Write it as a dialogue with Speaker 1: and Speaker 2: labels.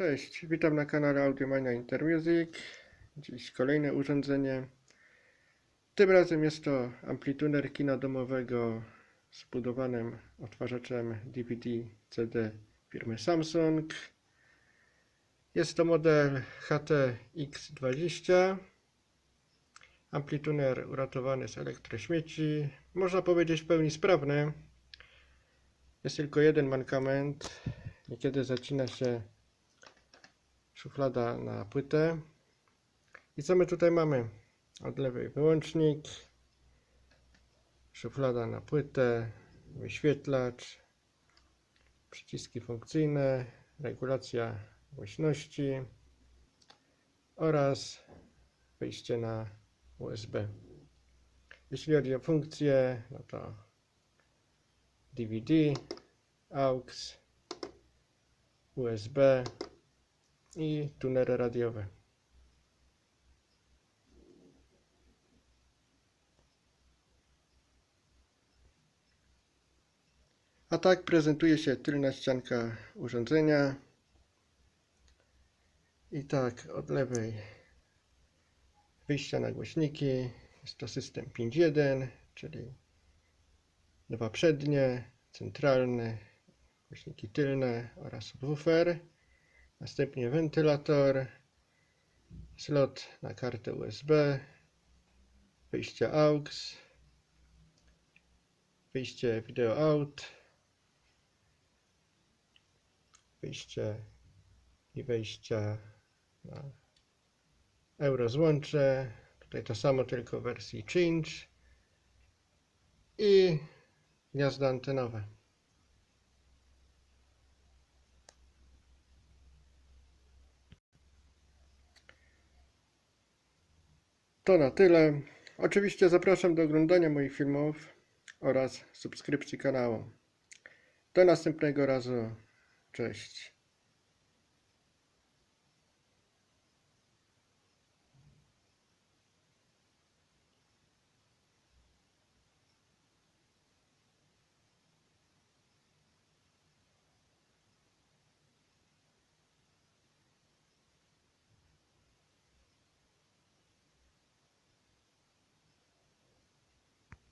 Speaker 1: Cześć, witam na kanale Audiomania Intermusic. Dziś kolejne urządzenie. Tym razem jest to amplituner kina domowego z budowanym odtwarzaczem DVD CD firmy Samsung. Jest to model HTX20. Amplituner uratowany z elektrośmieci. Można powiedzieć w pełni sprawny. Jest tylko jeden mankament. Niekiedy zacina się szuflada na płytę. I co my tutaj mamy? Od lewej wyłącznik, szuflada na płytę, wyświetlacz, przyciski funkcyjne, regulacja głośności oraz wyjście na USB. Jeśli chodzi o funkcje, no to DVD, AUX, USB, i tunery radiowe. A tak prezentuje się tylna ścianka urządzenia. I tak od lewej wyjścia na głośniki. Jest to system 5.1, czyli dwa przednie, centralne, głośniki tylne oraz subwoofer. Następnie wentylator, slot na kartę USB, wyjście AUX, wyjście video out, wyjście i wejścia na euro złącze. Tutaj to samo, tylko w wersji change i gniazda antenowe. To na tyle. Oczywiście zapraszam do oglądania moich filmów oraz subskrypcji kanału. Do następnego razu. Cześć.